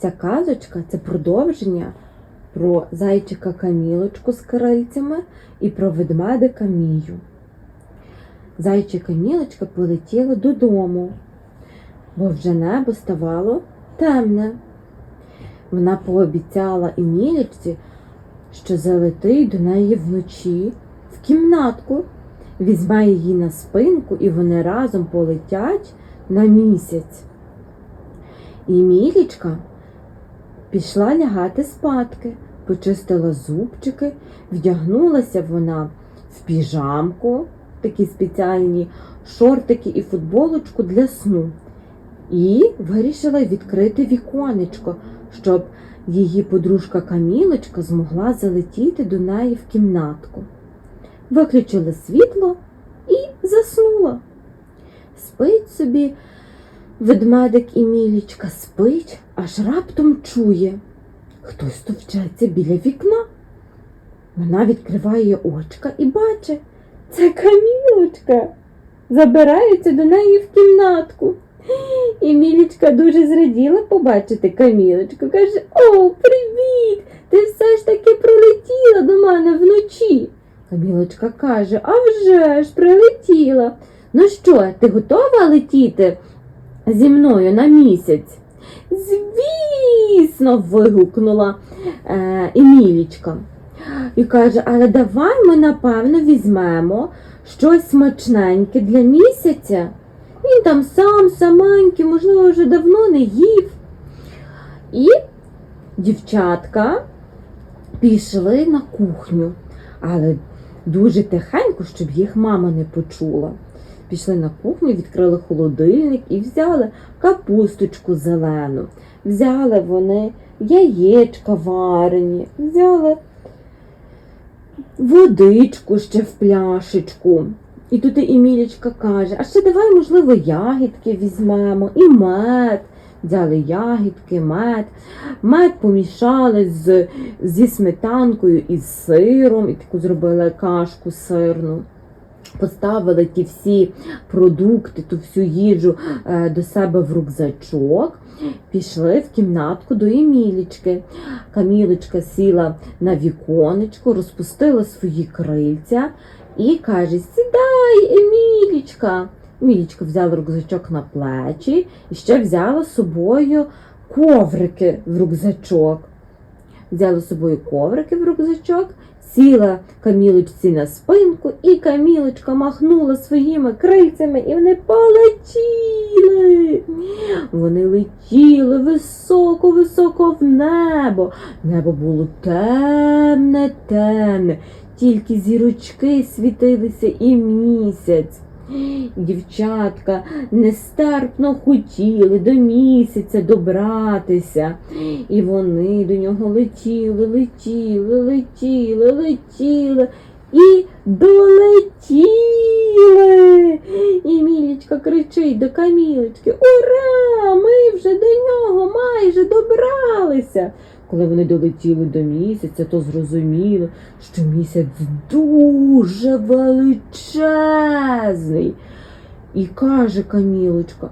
Ця казочка це продовження про зайчика Камілочку з крильцями і про ведмедика Мію. Зайчик і Мілочка полетіли додому, бо вже небо ставало темне. Вона пообіцяла Емілічці, що залетить до неї вночі в кімнатку, візьме її на спинку, і вони разом полетять на місяць. І Мілічка пішла лягати спадки, почистила зубчики, вдягнулася вона в піжамку, такі спеціальні шортики і футболочку для сну. І вирішила відкрити віконечко, щоб її подружка Камілочка змогла залетіти до неї в кімнатку. Виключила світло і заснула. Спить собі ведмедик і Мілічка, спить, аж раптом чує. Хтось товчеться біля вікна. Вона відкриває очка і бачить, це Камілочка. Забирається до неї в кімнатку. І Мілічка дуже зраділа побачити Камілочку. Каже: О, привіт! Ти все ж таки прилетіла до мене вночі. Камілочка каже: А вже ж прилетіла. Ну що, ти готова летіти зі мною на місяць? Звісно, вигукнула е, Емілічка. І каже, але давай ми, напевно, візьмемо щось смачненьке для місяця. Він там сам саменький, можливо, вже давно не їв. І дівчатка пішли на кухню, але дуже тихенько, щоб їх мама не почула. Пішли на кухню, відкрили холодильник і взяли капусточку зелену. Взяли вони яєчка варені, взяли водичку ще в пляшечку. І тут і Емілічка каже, а ще давай, можливо, ягідки візьмемо і мед. Взяли ягідки, мед. Мед помішали з, зі сметанкою і з сиром, і таку зробили кашку сирну. Поставили ті всі продукти, ту всю їжу е, до себе в рюкзачок, пішли в кімнатку до Емілічки. Камілочка сіла на віконечко, розпустила свої крильця і каже: Сідай, Емілічка. Емілічка взяла рюкзачок на плечі і ще взяла з собою коврики в рюкзачок. Взяла з собою коврики в рюкзачок, сіла камілочці на спинку, і камілочка махнула своїми крильцями, і вони полетіли. Вони летіли високо-високо в небо. Небо було темне, темне, тільки зірочки світилися і місяць. Дівчатка нестерпно хотіли до місяця добратися, і вони до нього летіли, летіли, летіли, летіли і долетіли. І Мілічка кричить до Камілочки: Ура! Ми вже до нього майже добралися. Коли вони долетіли до місяця, то зрозуміли, що місяць дуже величезний. І каже Камілочка,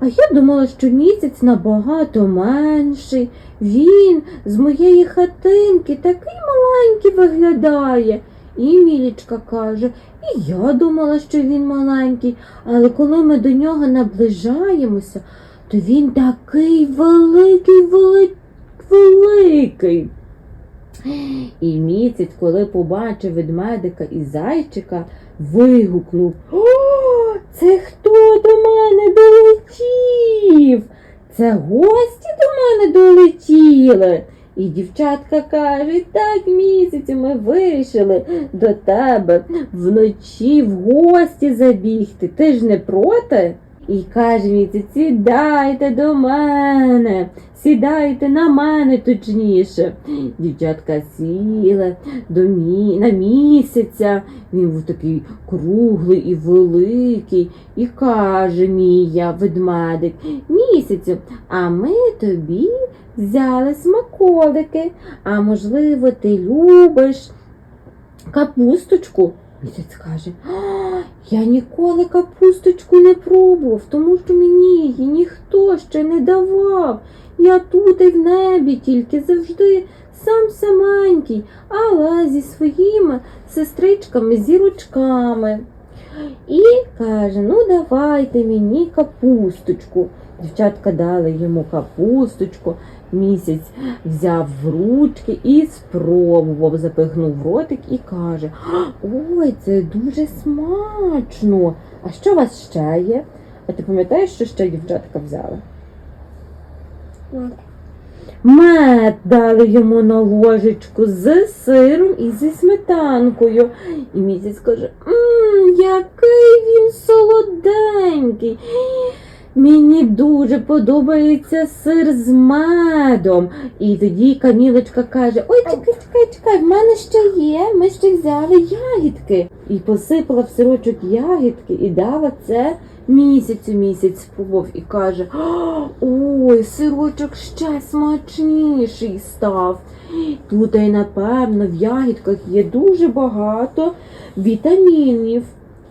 а, я думала, що місяць набагато менший. Він з моєї хатинки такий маленький виглядає. І Мілічка каже, і я думала, що він маленький, але коли ми до нього наближаємося, то він такий великий, великий великий. І місяць, коли побачив ведмедика і зайчика, вигукнув О, це хто до мене долетів? Це гості до мене долетіли. І дівчатка кажуть, так місяцю ми вирішили до тебе вночі в гості забігти. Ти ж не проти? І каже місяць, сідайте до мене, сідайте на мене точніше. Дівчатка сіли до мі... на місяця. Він був такий круглий і великий. І каже Мія, ведмедик, місяцю, а ми тобі взяли смаколики. А можливо, ти любиш капусточку? Місяць каже, «А, я ніколи капусточку не пробував, тому що мені її ніхто ще не давав. Я тут і в небі тільки завжди сам саменький, але зі своїми сестричками, зірочками. І каже: ну давайте мені капусточку. Дівчатка дали йому капусточку, місяць взяв в ручки і спробував, запихнув в ротик і каже: Ой, це дуже смачно. А що у вас ще є? А ти пам'ятаєш, що ще дівчатка взяли? Мед дали йому на ложечку з сиром і зі сметанкою. І місяць каже: Мм, який він солоденький. Мені дуже подобається сир з медом. І тоді Камілочка каже: Ой, чекай, чекай, чекай, в мене ще є, ми ще взяли ягідки. І посипала в сирочок ягідки і дала це місяцю місяць спробував і каже: Ой, сирочок ще смачніший став. Тут, і, напевно, в ягідках є дуже багато вітамінів.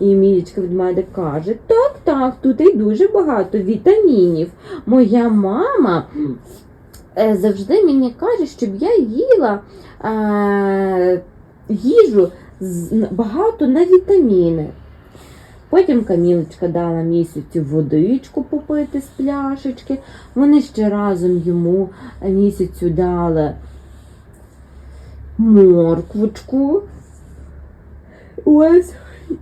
І Мілічка від мене каже: так, так, тут і дуже багато вітамінів. Моя мама е, завжди мені каже, щоб я їла е, їжу багато на вітаміни. Потім Камілочка дала місяцю водичку попити з пляшечки. Вони ще разом йому місяцю дали морквочку. Ось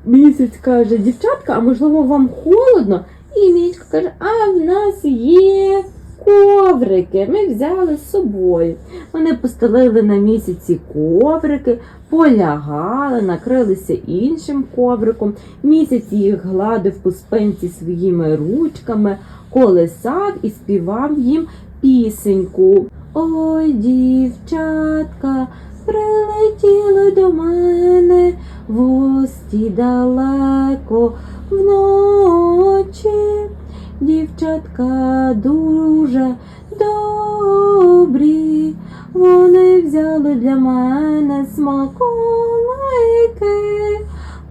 місяць каже, дівчатка, а можливо вам холодно? І місячка каже, а в нас є коврики. Ми взяли з собою. Вони постелили на місяці коврики, полягали, накрилися іншим ковриком. Місяць їх гладив по спинці своїми ручками, колесав і співав їм пісеньку. Ой, дівчатка, прилетіли до мене в далеко вночі. Дівчатка дуже добрі, вони взяли для мене смаколики,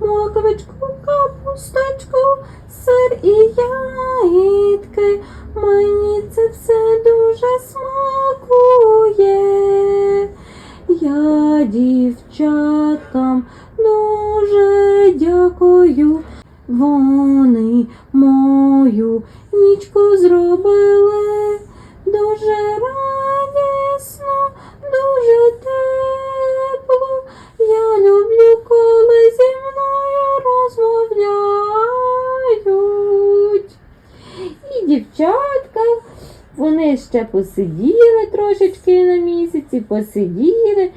морковичку, капусточку, сир і ягідки. Мені це все дуже смакує. Я дівчаткам дуже дякую. Вони мою нічку зробили дуже радісно, дуже тепло. Я люблю, коли зі мною розмовляють. І дівчатка, вони ще посиділи трошечки на місяці, посиділи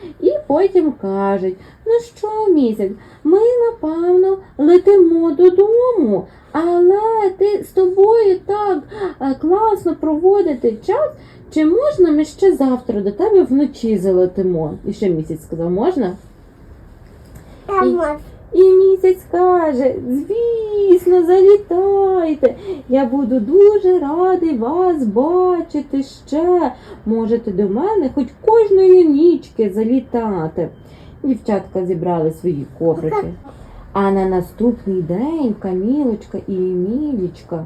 потім кажуть, ну що місяць, ми напевно летимо додому, але ти з тобою так е, класно проводити час. Чи можна ми ще завтра до тебе вночі залетимо? І ще місяць сказав, можна? І місяць каже, звісно, залітайте. Я буду дуже радий вас бачити ще. Можете до мене хоч кожної нічки залітати. Дівчатка зібрали свої коврики. А на наступний день Камілочка і Емілічка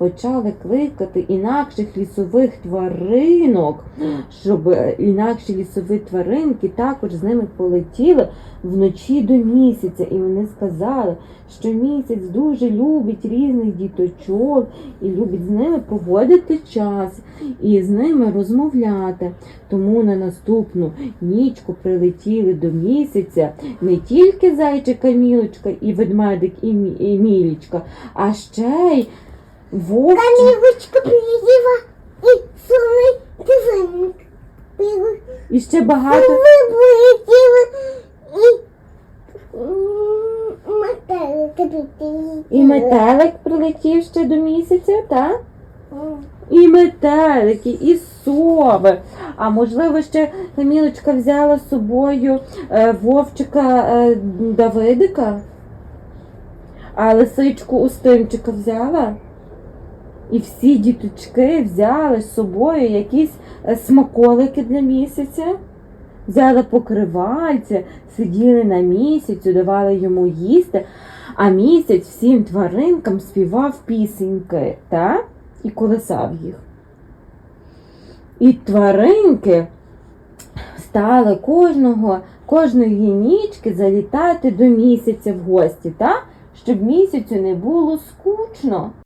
почали кликати інакших лісових тваринок, щоб е, інакші лісові тваринки також з ними полетіли вночі до місяця. І вони сказали, що місяць дуже любить різних діточок і любить з ними проводити час і з ними розмовляти. Тому на наступну нічку прилетіли до місяця не тільки зайчик Камілочка і ведмедик і Мілічка, а ще й вовчик. Камілочка прилетіла і сонний дивинник. І ще багато. І метелик прилетів ще до місяця, так? І метелики, і сови. А можливо, ще Камілочка взяла з собою е, вовчика е, Давидика, а лисичку Устимчика взяла. І всі діточки взяли з собою якісь е, смаколики для місяця. взяли покривальце, сиділи на місяцю, давали йому їсти, а місяць всім тваринкам співав пісеньки, та? І колисав їх. І тваринки стали кожного, кожної нічки залітати до місяця в гості, та? щоб місяцю не було скучно.